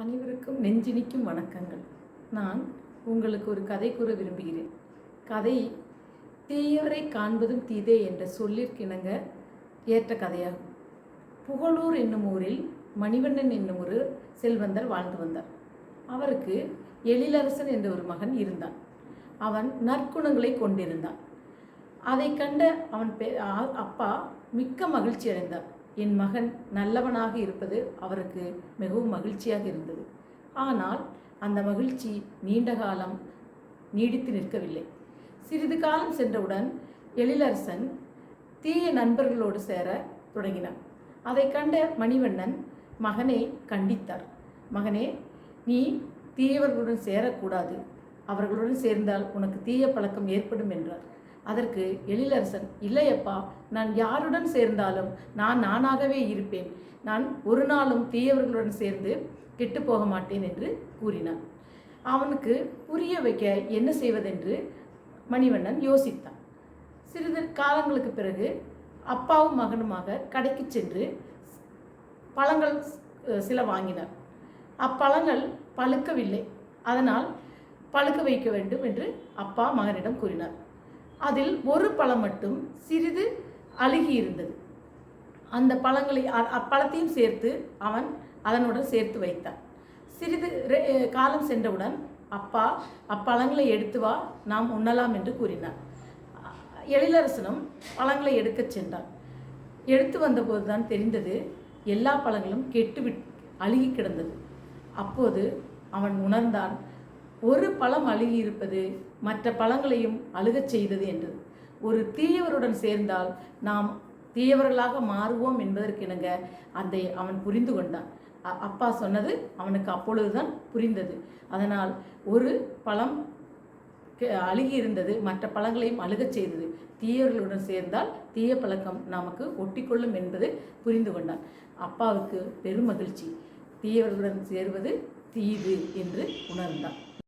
அனைவருக்கும் நெஞ்சினிக்கும் வணக்கங்கள். நான் உங்களுக்கு ஒரு கதை கூற விரும்புகிறேன். கதை தீயவரை காண்பதும் தீதே என்ற சொல்லிற்கிணங்க ஏற்ற கதையாகும். புகழூர் என்னும் ஊரில் மணிவண்ணன் என்னும் ஒரு செல்வந்தர் வாழ்ந்து வந்தார். அவருக்கு எழிலரசன் என்ற ஒரு மகன் இருந்தான். அவன் நற்குணங்களை கொண்டிருந்தான். அதை கண்ட அவன் பெ அப்பா மிக்க மகிழ்ச்சி அடைந்தார். என் மகன் நல்லவனாக இருப்பது அவருக்கு மிகவும் மகிழ்ச்சியாக இருந்தது. ஆனால் அந்த மகிழ்ச்சி நீண்ட காலம் நீடித்து நிற்கவில்லை. சிறிது காலம் சென்றவுடன் எழிலரசன் தீய நண்பர்களோடு சேர தொடங்கினான். அதை கண்ட மணிவண்ணன் மகனை கண்டித்தார். மகனே நீ தீயவர்களுடன் சேரக்கூடாது. அவர்களுடன் சேர்ந்தால் உனக்கு தீய பழக்கம் ஏற்படும் என்றார். அதற்கு எழிலரசன் இல்லையப்பா நான் யாருடன் சேர்ந்தாலும் நான் நானாகவே இருப்பேன். நான் ஒரு நாளும் தீயவர்களுடன் சேர்ந்து கெட்டு போக மாட்டேன் என்று கூறினான். அவனுக்கு புரிய வைக்க என்ன செய்வதென்று மணிவண்ணன் யோசித்தான். சிறிது காலங்களுக்கு பிறகு அப்பாவும் மகனுமாக கடைக்கு சென்று பழங்கள் சில வாங்கினார். அப்பழங்கள் பழுக்கவில்லை. அதனால் பழுக்க வைக்க வேண்டும் என்று அப்பா மகனிடம் கூறினார். அதில் ஒரு பழம் மட்டும் சிறிது அழுகி இருந்தது அந்த பழங்களை அ- அப்பழத்தையும் சேர்த்து அவன் அதனுடன் சேர்த்து வைத்தான். சிறிது ரெ- காலம் சென்றவுடன் அப்பா அப்பழங்களை எடுத்து வா நாம் உண்ணலாம் என்று கூறினார் எழிலரசனும் பழங்களை எடுக்கச் சென்றான். எடுத்து வந்தபோது தான் தெரிந்தது எல்லா பழங்களும் கெட்டுவிட் அழுகி கிடந்தது. அப்போது அவன் உணர்ந்தான் ஒரு பழம் அழுகி இருப்பது மற்ற பழங்களையும் அழுகச் செய்தது என்று ஒரு தீயவருடன் சேர்ந்தால் நாம் தீயவர்களாக மாறுவோம் என்பதற்கிணங்க அதை அவன் புரிந்து கொண்டான். அ- அப்பா சொன்னது அவனுக்கு அப்பொழுதுதான் புரிந்தது. அதனால் ஒரு பழம் அழுகி இருந்தது மற்ற பழங்களையும் அழுகச் செய்தது. தீயவர்களுடன் சேர்ந்தால் தீய பழக்கம் நமக்கு ஒட்டிக்கொள்ளும் என்பது புரிந்து கொண்டான். அப்பாவுக்கு பெரும் மகிழ்ச்சி. தீயவர்களுடன் சேர்வது தீது என்று உணர்ந்தான்.